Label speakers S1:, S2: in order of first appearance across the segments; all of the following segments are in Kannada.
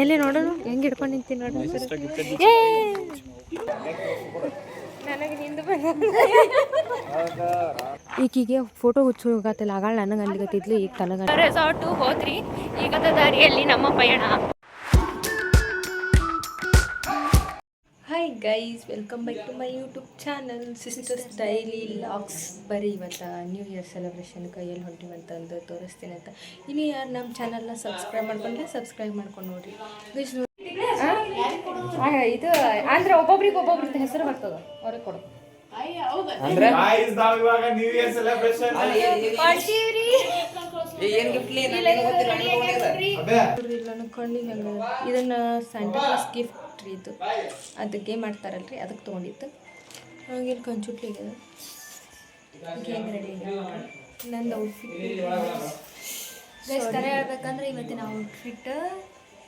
S1: ಎಲ್ಲಿ ನೋಡೋಣ ಹೆಂಗೆ ಹಿಡ್ಕೊಂಡು ನಿಂತೀನಿ ನೋಡೋಣ ನನಗೆ ನಿಂದು ಈಕಿಗೆ ಫೋಟೋ ಹುಚ್ಚು ಹೋಗತ್ತಲ್ಲ ಆಗಲ್ಲ ನನಗೆ ಅನ್ಲಿಕತ್ತಿದ್ಲು ಈಗ ತನಗ ರೆಸಾರ್ಟು ಹೋದ್ರಿ. ಈಗದ ದಾರಿಯಲ್ಲಿ ನಮ್ಮ ಪಯಣ. Hi guys welcome back to my YouTube channel sisters daily locks ಬರೀ ಇವತ್ತು ನ್ಯೂ ಇಯರ್ ಸೆಲೆಬ್ರೇಷನ್ ಕೈಯಲ್ಲಿ ಹೊಂಟಿವಂತಂದು ತೋರಿಸ್ತೀನಿ ಅಂತ. ಇನ್ನು ಯಾರು ನಮ್ಮ ಚಾನಲ್ನ ಸಬ್ಸ್ಕ್ರೈಬ್ ಮಾಡ್ಕೊಂಡ್ರೆ ಸಬ್ಸ್ಕ್ರೈಬ್ ಮಾಡ್ಕೊಂಡು ನೋಡ್ರಿ. ಗೈಸ್ ಇದು ಅಂದ್ರೆ ಒಬ್ಬೊಬ್ರಿಗೆ ಒಬ್ಬೊಬ್ರದ್ದು ಹೆಸರು ಬರ್ತದ? ಅವ್ರಿಗೆ ಕೊಡು. ಇದನ್ನ ಸ್ಯಾಂಟಾ ಕ್ಲಾಸ್ ಗಿಫ್ಟ್ ರೀ ಇದು ಅದಕ್ಕೆ ಮಾಡ್ತಾರಲ್ರಿ ಅದಕ್ಕೆ ತೊಗೊಂಡಿತ್ತು ಹಾಗೆ ಕಂಚುಟ್ಲಿಗೆ ಗೇಮ್ ರೆಡಿ ನಂದು ಔಟ್ಫಿಟ್
S2: ಗೈಸ್ ಕರೆ ಹೇಳ್ಬೇಕಂದ್ರೆ ಇವತ್ತಿನ ಔಟ್ಫಿಟ್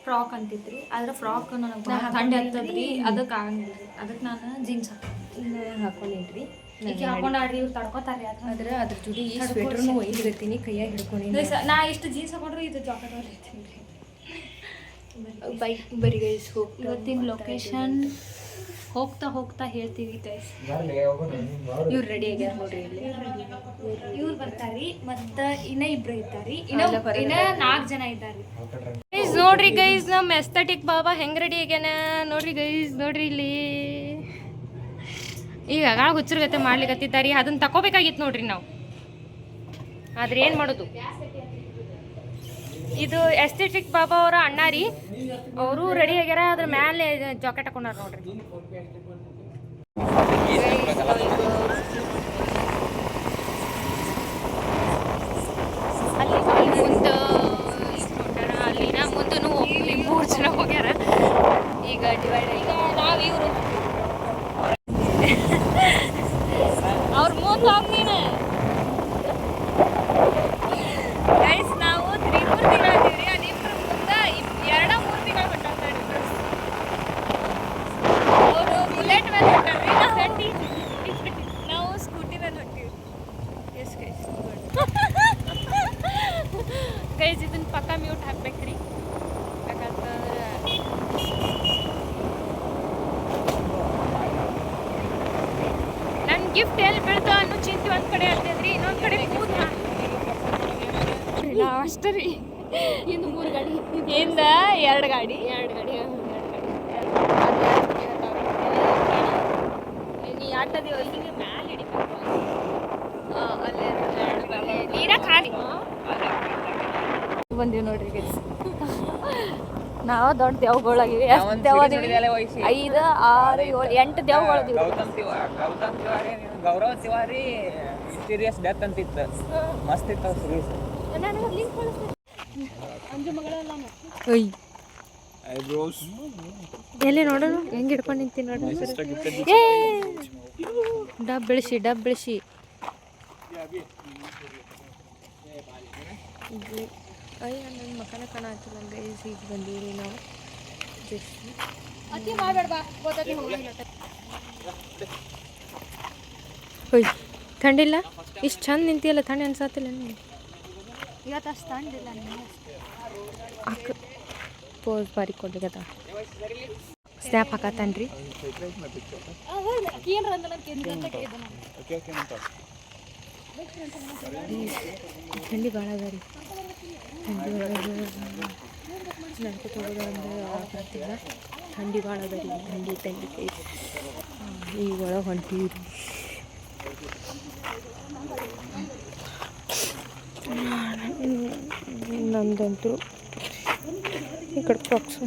S2: ಫ್ರಾಕ್ ಅಂತಿತ್ರಿ ಆದ್ರೆ ಫ್ರಾಕ್ ನನಗೆ ಥಂಡಿ ಆಗ್ತದ್ರಿ. ಅದಕ್ಕೆ ಆಗಂಗಿಲ್ಲ. ಅದಕ್ಕೆ ನಾನು ಜೀನ್ಸ್
S1: ಹಾಕೊಂಡಿನ್ರಿ
S2: ಈಗ ಹಾಕೊಂಡಾಡ್ರಿ ಇವ್ರು ತಡ್ಕೊತಾರೆ ಅದು
S1: ಅದ್ರ ಜೊತೆ ಈ ಸ್ವೆಟರ್ನು ಒಯ್ದಿರ್ತೀನಿ ಕೈಯಾಗ ಹಿಡ್ಕೊಂಡಿನಿ
S2: ನಾ ಇಷ್ಟು ಜೀನ್ಸ್ ಹಾಕೊಂಡ್ರೆ ಇದು ಜಾಕೆಟ್ ಹೊಲಿತೀನಿ.
S1: ಬೈಕ್ ಬರಿ ಗೈಸ್ ಹೋಗಿ
S2: ಇವತ್ತಿನ ಲೊಕೇಶನ್ ಹೋಗ್ತಾ ಹೋಗ್ತಾ ಹೇಳ್ತೀವಿ ಗೈಸ್
S1: ಇವ್ರು ರೆಡಿ ಆಗ್ಯಾರ ನೋಡ್ರಿ ಇಲ್ಲಿ.
S2: ಇವ್ರು ಬರ್ತಾರಿ ಮತ್ತ ಇನ್ನ ಇಬ್ರು ಇದ್ದಾರಿ. ಇನ್ನ ಇನ್ನ ನಾಲ್ಕು ಜನ ಇದ್ದಾರೆ.
S1: ಗೈಸ್ ನೋಡ್ರಿ ಗೈಸ್ ನಮ್ಮ ಎಸ್ಥೆಟಿಕ್ ಬಾಬಾ ಹೆಂಗ್ ರೆಡಿ ಆಗ್ಯಾನ? ನೋಡ್ರಿ ಗೈಸ್ ನೋಡ್ರಿ ಇಲ್ಲಿ. ಈಗ ಆಗ ಹುಚ್ಚರ್ಗತೆ ಮಾಡ್ಲಿಕತ್ತಿದ್ದಾರಿ ಅದನ್ನ ತಕೋಬೇಕಾಗಿತ್ತು ನೋಡ್ರಿ ನಾವು. ಆದ್ರೆ ಏನ್ ಮಾಡೋದು? ಇದು ಎಸ್ಥೆಟಿಕ್ ಬಾಬಾ ಅವರ ಅಣ್ಣ ರೀ. ಅವರು ರೆಡಿ ಆಗ್ಯಾರ ಅದ್ರ ಮೇಲೆ ಜಾಕೆಟ್ ಹಾಕೊಂಡಾರ ನೋಡ್ರಿ ಅಲ್ಲಿ ಮುಂದೆ ಹೊಂಟಾರ ಅಲ್ಲಿನ ಮುಂದೂ ಹೋಗ್ಲಿ ಮೂರು ಜನ ಹೋಗ್ಯಾರ ಈಗ ಡಿವೈಡ್ ಈಗ ನಾವು ಇವರು ಅವ್ರ ಮುಂದೆ ಹೋಗ್ ನೀನು ಗೈಸ್ ನಾವು ತ್ರೀ ಮೂರು ತಿಂಗಳು ಇದೀವಿ ಅದಿಬ್ರು ಮುಂದೆ ಎರಡ ಮೂರು ತಿಂಗಳು ಹೊಂಟಾರ ಅವರು ಬುಲೆಟ್ ಮೇಲೆ ಹೊಂಟಾರ್ರಿ ನಾವು ಸ್ಕೂಟಿನಲ್ಲಿ ಹೊಂಟೀವಿ ಎಸ್ ಗೈಸ್ ಗೈಸ್ ಇದನ್ನ ಪಕ್ಕ ಮ್ಯೂಟ್ ಹಾಕ್ಬೇಕ್ರಿ. ಯಾಕಂತಂದ್ರೆ ನನ್ನ ಗಿಫ್ಟ್ ಎಲ್ಲಿ ಬೀಳ್ತಾ ಅನ್ನೋ ಚಿಂತೆ ಒಂದ್ ಕಡೆ ಆಗ್ತದ್ರಿ ಇನ್ನೊಂದು ಕಡೆ ಕೂತ್ ಅಷ್ಟೇ ರೀ. ಇನ್ನು ಮೂರು ಗಾಡಿ. ಇಂದ ಎರಡು ಗಾಡಿ. ಎರಡು ಗಾಡಿ ನೀ ಆಟದಿ ಮ್ಯಾಲೆ ಹಿಡಿಬೇಕು. ಅಲ್ಲೇ ಬಂದೀವಿ ನೋಡ್ರಿ ಗೈಸ್. ನಾವು ದೊಡ್ಡ ದೇವ್ಗಳಾಗಿವಿ. ಎಷ್ಟು ದೇವದಿವಿ ಐದು ಆರು ಏಳು ಎಂಟು ದೇವ್ಗಳಿದೀವಿ
S3: ಗೌರವ ತಿವಾರಿ ಮಿಸ್ಟೀರಿಯಸ್ ಡೆತ್ ಮಸ್ತ್ ಇತ್ತು ಸೀರೀಸ್
S1: ಒಯ್
S4: ಐಬ್ರೋಸ್
S1: ಎಲ್ಲಿ ನೋಡೋಣ ಹೆಂಗೆ ಹಿಡ್ಕೊಂಡು ನಿಂತೀನಿ ನೋಡೋಣ ಏ! ಡಬ್ ಬೆಳೆಸಿ ಡಬ್ ಬೆಳೆಸಿ. ಅಯ್ಯ ನನ್ನ ಮಕ್ಕನ ಕಾಣ ಆಗ್ತಿಲ್ಲ ಈಗ ಬಂದೀವಿ ನಾವು. ಜಸ್ಟ್
S2: ಅತಿ ಮಾಡಬೇಡ
S1: ಥಂಡಿಲ್ಲ ಇಷ್ಟು ಚಂದ ನಿಂತಿಯಲ್ಲ ಥಂಡಿ ಅನ್ಸತ್ತಿಲ್ಲ
S2: ಇವತ್ತು ಅಷ್ಟು ಥಂಡಿಲ್ಲ
S1: ಅಕ್ಕ ಪೋಸ್ ಬಾರಿ ಕೊಡ್ಲಿಕತ್ತ ಸ್ನ್ಯಾಪ್
S2: ನನಗೆ
S1: ಥಂಡಿ ಭಾಳ ಅದ ರೀ. ಥಂಡಿ ನಡ್ಕೊತ ಥಂಡಿ ಭಾಳ ಅದ ರೀ. ಥಂಡಿ ಥಂಡಿ ಈಗ ಒಳಗೆ ಹೊಂಟೀವಿ ರೀ. ನಂದಂತೂ ಈ ಕಡೆ ಕ್ರಾಕ್ಸ್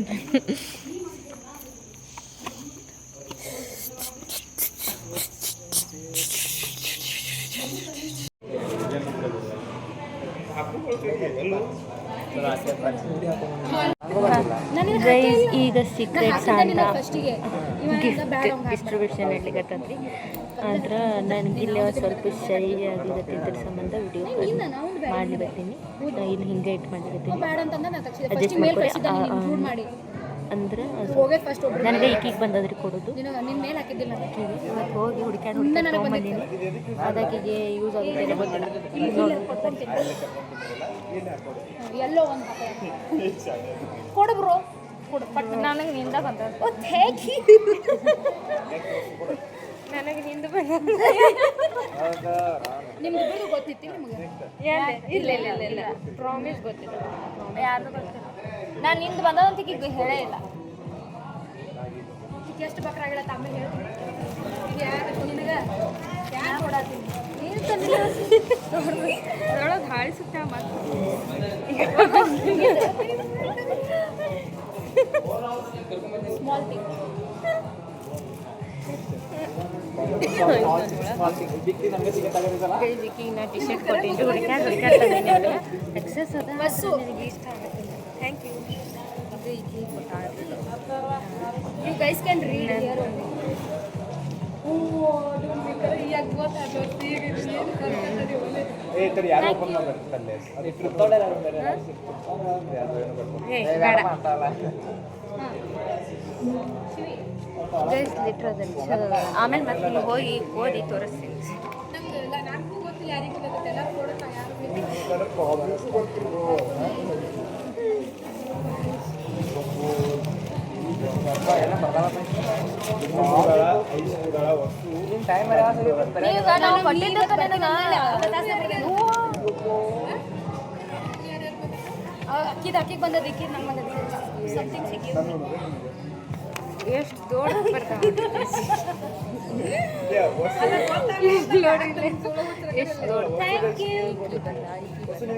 S1: ಗೈಸ್ ಈಗ ಸೀಕ್ರೆಟ್ ಅಂತ ಗಿಫ್ಟ್ ಡಿಸ್ಟ್ರಿಬ್ಯೂಷನ್ ಹೇಳಿಕತ್ತಿ ಆದ್ರೆ ನನಗೆ ಇಲ್ಲಿ ಒಂದು ಸ್ವಲ್ಪ ಶೈ ಆಗಿರತ್ತಿದ್ರ ಸಂಬಂಧ ವಿಡಿಯೋ ಮಾಡ್ಲಿ ಬರ್ತೀನಿ ಇನ್ನು ಹಿಂಗೆ ಇಟ್ಟು ಮಾಡಿರ್ತೀನಿ ಅಡ್ಜಸ್ಟ್ ಅಂದ್ರೆ
S2: ಹೋಗೇ ಫಸ್ಟ್ ಒಬ್ರು
S1: ನನಗೆ ಈಕಿಗೆ ಬಂದದ್ರಿ ಕೊಡೋದು.
S2: ನಿನ್ನ ನಿನ್ನ ಮೇಲೆ ಹಾಕಿದ್ದಿಲ್ಲ
S1: ಈಕಿಗೆ ಇವತ್ತು ಹೋಗಿ ಹುಡುಕ್ಯಾಡ ನನಗೆ ತೊಗೊಂಬಂದೀನಿ ಅದಕ್ಕೆ ಯೂಸ್ ಆಗುತ್ತೆ
S2: ಎಲ್ಲೋ ಒಂದು ಕೊಡು ಬ್ರೋ. ಕೊಡು ಬಟ್ ನನಗೆ ನಿಂದ ಬಂದ
S1: ಓ ಥ್ಯಾಂಕ್ ಯು ನನಗೆ ನಿಂದ ಬಂದ
S2: ನಿಮ್ಗೆ ಗೊತ್ತಿತ್ತು ನಿಮ್ಗೆ.
S1: ಇಲ್ಲ ಇಲ್ಲ ಇಲ್ಲ ಇಲ್ಲ. ಪ್ರಾಮಿಸ್ ಗೊತ್ತಿಲ್ಲ.
S2: ಯಾರು ಗೊತ್ತಿಲ್ಲ. ನಾನು ನಿಂದು ಬಂದದಂತ ಈಗ ಹೇಳೇ ಇಲ್ಲ. ಎಷ್ಟು ಬಕ್ರಾಗಿಲ್ಲ ಆಮೇಲೆ ಹೇಳ್ತೀನಿ
S1: ಹಾಳಿಸುತ್ತೆ ಮತ್ತೆ
S2: ಸ್ಮಾಲ್ ಥಿಂಗ್
S1: ನಾ ಟಿ ಶರ್ಟ್ ಕೊಟ್ಟಿದ್ದು.
S2: ಬಸ್ಸು.
S1: ನನಗೆ ಇಷ್ಟ
S2: ಗೈಸ್
S1: ಲಿಟ್ರ್ ಅದಲ್ಲಿ ಚಲೋ ಅದ. ಆಮೇಲೆ ಮತ್ತೆ ನೀವು ಹೋಗಿ ಓದಿ ತೋರಿಸ್ತೀನಿ
S2: ನನಗೂ ಗೊತ್ತಿಲ್ಲ ಯಾರಿಗೂ ಅಕ್ಕಿದ ಅಕ್ಕಿಗೆ ಬಂದದ ಇಕ್ಕಿದ ನಂಗೆ ಬಂದದ ಸಮಥಿಂಗ್ ಸಿಕ್ಕಿದ್ದು
S1: ಎಷ್ಟು ದೊಡ್ಡ ಬರ್ತಾವ ಥ್ಯಾಂಕ್ ಯು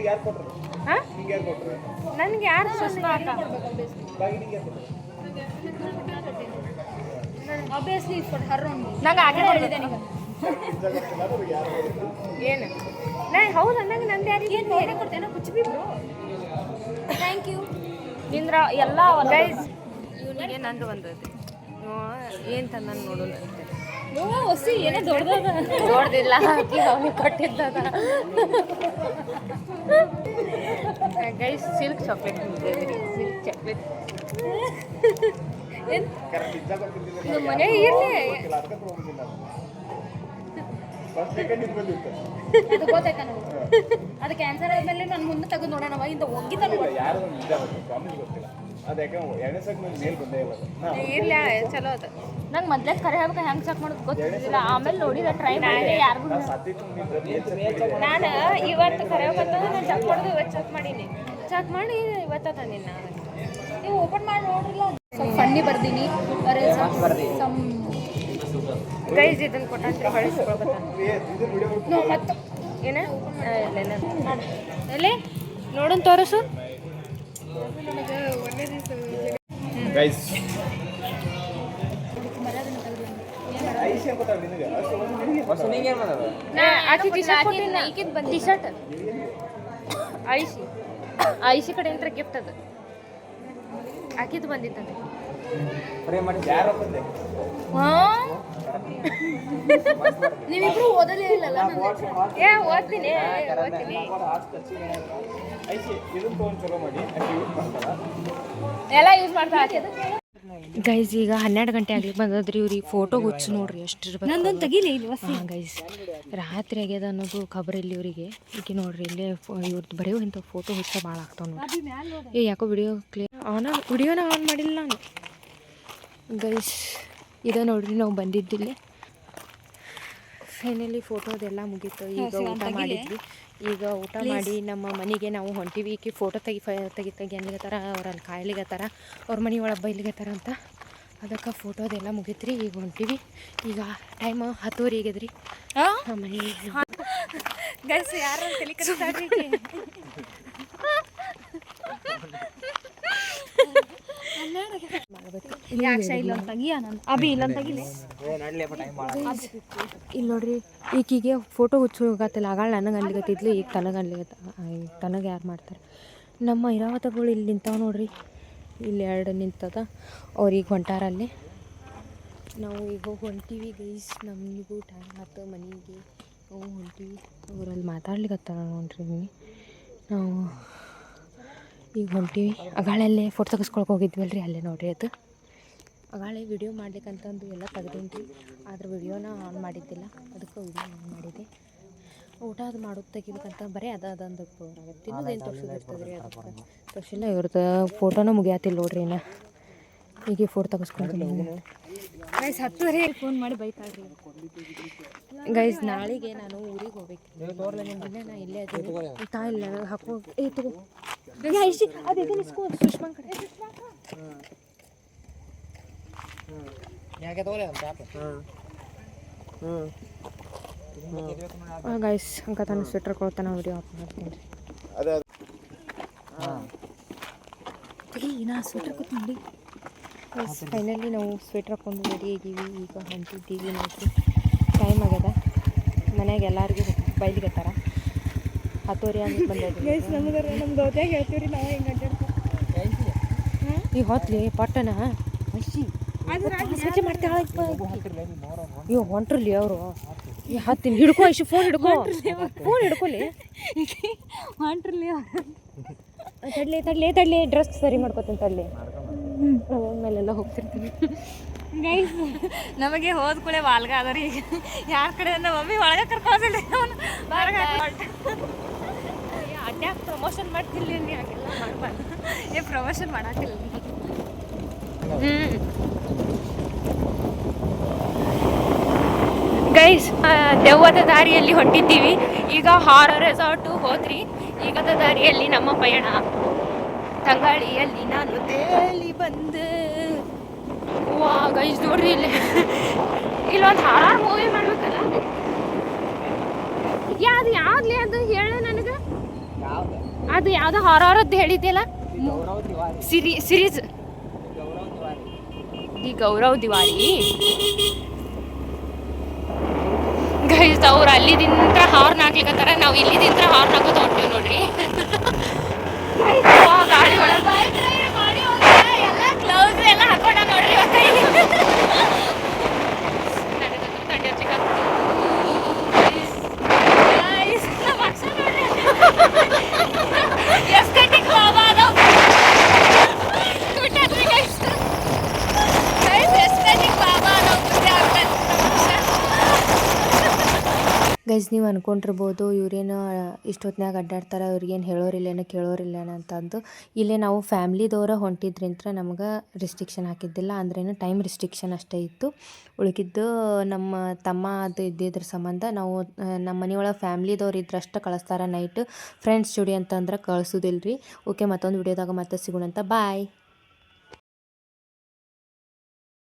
S4: ಯಾರು
S1: ಹಾಂ ನನಗೆ ಸುಸ್ಮಾ ಅಕ್ಕ
S2: ಫಾರ್ ಹರ್
S1: ನಂಗೆ
S2: ಹೇಳಿದೆ ನಿಮಗೆ
S1: ಏನು? ನಾ ಹೌದು? ನಂದು ಯಾರಿಗೆ
S2: ಏನು ಬೇರೆ ಕೊಡ್ತೇನೆ ಕುಚ್ಚು ಬಿ ಥ್ಯಾಂಕ್ ಯು
S1: ನಿಂದ್ರ ಎಲ್ಲ ಗೈಸ್ ಇವನಿಗೆ ನಂದು ಒಂದು ಏನು ತಂದ ನೋಡೋಣ
S2: ಹೊಸಿ ಏನೇ ದೊಡ್ಡದ
S1: ನೋಡ್ದಿಲ್ಲ ಹಾಕಿ ಅವನಿಗೆ ಕೊಟ್ಟಿದ್ದದ guys
S4: silk chocolate silk
S1: chocolate ಮನೆ ಇರಲಿ.
S2: ಅದು ಗೊತ್ತಾಯ್ತಾ ಅದು ಕ್ಯಾನ್ಸರ್ ಆದ್ಮೇಲೆ ನಾನು ಮುಂದೆ ತೆಗೆದು ನೋಡೋಣ ಇಂದ ಒಗ್ಗಿದ
S1: ಇರ್ಲಿ ಚಲೋ ಅದ.
S2: ನಂಗೆ ಮೊದ್ಲೇ ಕರೆ ಹೇಳ್ಬೇಕು ಹೆಂಗೆ ಚೆಕ್ ಮಾಡೋದು ಗೊತ್ತಿಲ್ಲ ಆಮೇಲೆ ನೋಡಿದ ಟ್ರೈ ಮಾಡಿದೆ ಯಾರಿಗೂ
S1: ನಾನು ಇವತ್ತು ಕರೆ ಬಂದಾಗ ನಾನು ಚೆಕ್ ಮಾಡೋದು ಇವತ್ತು ಚೆಕ್ ಮಾಡೀನಿ. ಚೆಕ್ ಮಾಡಿ ಇವತ್ತ ತಂದಿನಿ ನಾನು
S2: ನೀವು ಓಪನ್ ಮಾಡಿ ನೋಡ್ರಿಲ್ಲ ಸ್ವಲ್ಪ ಫಣ್ಣಿ ಬರ್ದೀನಿ. ಅರೆ ಸಮ್
S1: ಗೈಸ್ ಇದನ್ನ ಕೊಟ್ಟಂತ್ರಿ
S2: ಕಳಿಸ್ಕೊಳ್ಬೇಕು ಮತ್ತು
S1: ಏನ? ಇಲ್ಲ ಇಲ್ಲ ಎಲ್ಲಿ? ನೋಡೋಣ ತೋರಿಸು.
S4: ಗೈಸ್
S1: ಟಿ ಶರ್ಟ್ ಶರ್ಟ್ ಐಸಿ. ಐಸಿ ಕಡೆ ಅಂತ ಗಿಫ್ಟ್ ಅದು. ಆಕಿದು ಬಂದಿತ್ತದು
S3: ಫ್ರೇ ಮಾಡಿ
S4: ಯಾರು ಬಂದೆ?
S2: ನೀವಿಬ್ರು ಓದಲೇ ಇಲ್ಲಲ್ಲ
S1: ಏ ಓದ್ತೀನಿ ಓದ್ತೀನಿ. ಎಲ್ಲ ಯೂಸ್ ಮಾಡ್ತಾ ಗೈಸ್ ಈಗ ಹನ್ನೆರಡು ಗಂಟೆ ಆಗ್ಲಿ ಬಂದದ್ರಿ ಇವ್ರಿಗೆ ಫೋಟೋ ಹುಚ್ಚು ನೋಡ್ರಿ ಎಷ್ಟು
S2: ನಂದೊಂದು ತೆಗಿಲಿ
S1: ಹಾಂ ಗೈಸ್ ರಾತ್ರಿ ಆಗ್ಯದ ಅನ್ನೋದು ಖಬರ್ ಇಲ್ಲಿ ಇವರಿಗೆ. ಈಗ ನೋಡ್ರಿ ಇಲ್ಲೇ ಇವ್ರದ್ದು ಬರೆಯೋ ಇಂಥ ಫೋಟೋ ಹುಚ್ಚ ಭಾಳ ಆಗ್ತಾವ ನೋಡ್ರಿ. ಏ ಯಾಕೋ ವಿಡಿಯೋ ಕ್ಲಿಯರ್ ಆನ್ ವಿಡಿಯೋನ ಆನ್ ಮಾಡಿಲ್ಲ ನಾನು. ಗೈಸ್ ಇದ ನೋಡ್ರಿ ನಾವು ಬಂದಿದ್ದಿಲ್ಲಿ. ಫೈನಲಿ ಫೋಟೋ ಅದೆಲ್ಲ ಮುಗೀತು. ಈಗ ಊಟ ಮಾಡಿದ್ವಿ. ಈಗ ಊಟ ಮಾಡಿ ನಮ್ಮ ಮನೆಗೆ ನಾವು ಹೊಂಟಿವಿ. ಈಕಿ ಫೋಟೋ ತೆಗಿ ತೆಗಿ ತೆಗಿ ಅನ್ಲಿಗತ್ತಾರ ಅವ್ರ ಅಲ್ಲಿ ಕಾಯ್ಲಿಗತ್ತಾರ? ಅವ್ರ ಮನೆ ಒಳಗೆ ಬೈಲಿಗತ್ತಾರ ಅಂತ. ಅದಕ್ಕೆ ಫೋಟೋ ಅದೆಲ್ಲ ಮುಗೀತ್ರಿ. ಈಗ ಹೊಂಟಿವಿ. ಈಗ ಟೈಮ್ ಹತ್ತುವರೆ ಆಗ್ಯದ್ರಿ ನಮ್ಮ ಮನೆಗೆ ಗೈಸ್ ಯಾರು ತಲೆ
S2: ಯಾಕೆ ಇಲ್ಲ ತೆಗಿಯ ನಾನು ಅಭಿ ಇಲ್ಲ
S1: ನೋಡ್ರಿ ಈಕಿಗೆ ಫೋಟೋ ಹುಚ್ಚು ಹೋಗತ್ತಿಲ್ಲ ಆಗಾಳ ನನಗೆ ಅನ್ಲಿಗತ್ತಿದ್ಲು ಈಗ ತನಗೆ ಅನ್ಲಿಗತ್ತ ಈಗ ತನಗೆ ಯಾರು ಮಾಡ್ತಾರೆ. ನಮ್ಮ ಇರಾವತಗಳು ಇಲ್ಲಿ ನಿಂತಾವ ನೋಡ್ರಿ. ಇಲ್ಲಿ ಎರಡು ನಿಂತದ. ಅವ್ರಿಗೆ ಹೊಂಟಾರ ಅಲ್ಲಿ ನಾವು ಈಗ ಹೋಗಿ ಹೊಂಟೀವಿ ಗೈಸ್. ನಮಗೂ ಟೈಮ್ ಆಯ್ತು ಮನೆಗೆ ಹೋಗಿ ಹೊಂಟೀವಿ. ಊರಲ್ಲಿ ಮಾತಾಡ್ಲಿಕತ್ತಾರ ನೋಡ್ರಿ ನಾವು ಈಗ ಹೊಂಟೀವಿ. ಅಗಾಳಲ್ಲೇ ಫೋಟೋ ತೆಗೆಸ್ಕೊಳಕ್ಕೆ ಹೋಗಿದ್ವಲ್ರಿ ಅಲ್ಲೇ ನೋಡ್ರಿ ಅದು. ಅಗಾಳೆ ವಿಡಿಯೋ ಮಾಡ್ಲಿಕ್ಕಂತಂದು ಎಲ್ಲ ತೆಗ್ದೀನಿ ರೀ ಆದ್ರೆ ವಿಡಿಯೋನ ಆನ್ ಮಾಡಿದ್ದಿಲ್ಲ. ಅದಕ್ಕೆ ವಿಡಿಯೋ ಆನ್ ಮಾಡಿದೆ. ಊಟ ಅದು ಮಾಡೋದು ತೆಗಿಬೇಕಂತ ಬರೀ ಅದ ಅದಂದು ತಿನ್ನೋದೇನು ತೋರಿಸೋದು ಇರ್ತದೆ ರೀ ಅದಕ್ಕೆ ತೋರಿಸಿಲ್ಲ ಇವ್ರದ್ದು ಫೋಟೋನ ಮುಗಿಯಾತಿಲ್ಲ ನೋಡ್ರಿ ಇನ್ನು. ಈಗ ಫೋಟೋ ತೆಗೆಸ್ಕೊಂತೀನಿ
S2: ಗೈಸ್ ಹತ್ತುವರೆ ಫೋನ್ ಮಾಡಿ ಬೈತಾಳ್ರಿ.
S1: ಗೈಸ್ ನಾಳೆಗೆ ನಾನು ಊರಿಗೆ ಹೋಗ್ಬೇಕು. ಇಲ್ಲ ನಾ ಇಲ್ಲೇ ಅದೇ ತಾ ಇಲ್ಲ ಹಾಕೋ. ಏ ತಗೋ. ಅದು ಇದನ್ನ ಸುಷ್ಮಾ ಕಡೆ ಗೈಸ್ ಅಂಕ ತಾನು ಸ್ವೆಟರ್ ಕೊಡ್ತಾನೆ ವಿಡಿಯೋ ಆಫ್ ಮಾಡ್ತೀನಿ. ತೆಗಿ ನಾ ಸ್ವೆಟರ್ ಕೂತ್ ಫೈನಲಿ ನಾವು ಸ್ವೆಟರ್ ಹಾಕೊಂಡು ರೆಡಿ ಇದ್ದೀವಿ ಈಗ ಹೊಂಟಿದ್ದೀವಿ ನೋಡಿ ಟೈಮ್ ಆಗ್ಯದ ಮನ್ಯಾಗ ಎಲ್ಲರಿಗೂ ಬೈಲಿಗತ್ತಾರ ಹತ್ತುವರೆ ಅಂತ ಬಂದೈತಿ
S2: ನಮ್ಗೆ ನಮ್ಮ ದೋತ್ಯಾಗ ಹೇಳ್ತೀವಿ ನಾವು ಹೆಂಗೆ
S1: ಈಗ ಹೊತ್ಲಿ ಪಟ್ಟಣ. ಸ್ವಚ್ಛ ಮಾಡ್ತಾಳ ಅಯ್ಯೋ ಹೊಂಟ್ರಲ್ಲಿ ಅವರು. ಈ ಹತ್ತಿನ ಹಿಡ್ಕೊ ಇಷ್ಟು ಫೋನ್ ಹಿಡ್ಕೋ. ಫೋನ್ ಹಿಡ್ಕೊಲಿ.
S2: ಹೊಂಟ್ರಲ್ಲಿ
S1: ತಡ್ಲಿ ತಡ್ಲಿ ತಡ್ಲಿ ಡ್ರೆಸ್ ಸರಿ ಮಾಡ್ಕೊತೀನಿ ತಡ್ಲಿ. ಮೇಲೆಲ್ಲ ಹೋಗ್ತಿರ್ತೀನಿ.
S2: ಗೈಸ್ ನಮಗೆ ಹೋದ ಕೂಡಲೇ ವಾಲ್ಗ ಅದರಿ ಈಗ ಯಾರ ಕಡೆ ನಮ್ಮ ಮಮ್ಮಿ ಒಳಗೆ ಕರ್ಕೊಂಡಿಲ್ಲ ಅವನು.
S1: ಪ್ರಮೋಷನ್ ಮಾಡ್ತಿಲ್ಲ ನೀ ಹಾಗೆಲ್ಲ ಮಾಡ್ಬಾರ್ದು.
S2: ಏ ಪ್ರಮೋಷನ್ ಮಾಡಾತಿಲ್ಲ
S1: ಗೈಸ್ ದೆವ್ವದ ದಾರಿಯಲ್ಲಿ ಹೊಂಟಿದ್ದೀವಿ. ಈಗ ಹಾರರ್ ರೆಸಾರ್ಟು ಹೋದ್ರಿ. ಈಗದ ದಾರಿಯಲ್ಲಿ ನಮ್ಮ ಪಯಣ. ತಂಗಾಳಿಯಲ್ಲಿ ನಾನು ತೇಲಿ ಬಂದು. ವಾ ಗೈಸ್ ನೋಡ್ರಿ ಇಲ್ಲಿ. ಇಲ್ಲೊಂದು ಹಾರರ್ ಮೂವಿ ಮಾಡ್ಬೇಕಲ್ಲ? ಯಾವ್ದು ಯಾವ್ದ್ಲಿ ಅದು ಹೇಳು ನನಗೆ.
S3: ಯಾವ್ದು?
S1: ಅದು ಯಾವ್ದು ಹಾರಾರದ್ದು ಹೇಳಿದ್ಯಲ್ಲ?
S3: Siri series
S1: the Gaurav Diwali guys ಅವ್ರು ಅಲ್ಲಿದಿಂತ ಹಾರ್ನ್ ಹಾಕ್ಲಿಕ್ಕತ್ತಾರ ನಾವು ಇಲ್ಲಿದಿಂದ ಹಾರ್ನ್ ಹಾಕೋದು ಹೊಂಟೀವಿ ನೋಡ್ರಿ. ಗಾಳಿ ಒಳಗೆ
S2: ಎಲ್ಲ ಕ್ಲೌಸ್ ಎಲ್ಲ ಹಾಕೊಂಡ ನೋಡ್ರಿ ಇವತ್ತು ಕೈಲಿ.
S1: ನನಗಂತೂ ಥಂಡಿ ಹಚ್ಚಿಕತ್ತು.
S2: Guys, ನಮ್ಮ ಅಕ್ಷ ನೋಡ್ರಿ. Aesthetic ಬಾಬಾ ಅದಾವ. ಬಿಟ್ಟಾದ್ರಿ guys. Guys, aesthetic ಬಾಬಾ ಅದಾವ. ಬುದ್ಧಿ ಆಗ್ತೈತಿ ನಮ್ಮ ಅಕ್ಷ.
S1: ಗೈಸ್ ನೀವು ಅನ್ಕೊಂಡಿರ್ಬೋದು, ಇವ್ರೇನು ಇಷ್ಟೊತ್ತಿನಾಗ ಅಡ್ಡಾಡ್ತಾರೆ, ಅವ್ರಿಗೇನು ಹೇಳೋರಿಲ್ಲೇನೋ ಕೇಳೋರಿಲ್ಲೇನೋ ಅಂತಂದು, ಇಲ್ಲೇ ನಾವು ಫ್ಯಾಮ್ಲಿದವರ ಹೊಂಟಿದ್ರಿಂತ ನಮ್ಗೆ ರಿಸ್ಟ್ರಿಕ್ಷನ್ ಹಾಕಿದ್ದಿಲ್ಲ. ಅಂದ್ರೇನು ಟೈಮ್ ರಿಸ್ಟ್ರಿಕ್ಷನ್ ಅಷ್ಟೇ ಇತ್ತು. ಉಳಿಕಿದ್ದು ನಮ್ಮ ತಮ್ಮ ಅದು ಇದ್ದಿದ್ರ ಸಂಬಂಧ, ನಾವು ನಮ್ಮ ಮನೆಯೊಳಗೆ ಫ್ಯಾಮ್ಲಿದವ್ರು ಇದ್ರಷ್ಟು ಕಳಿಸ್ತಾರೆ ನೈಟ್ ಫ್ರೆಂಡ್ಸ್ ಜೋಡಿ ಅಂತಂದ್ರೆ ಕಳಿಸೋದಿಲ್ಲ ರೀ ಓಕೆ ಮತ್ತೊಂದು ವಿಡಿಯೋದಾಗ ಮತ್ತೆ ಸಿಗೋಣಂತ. ಬಾಯ್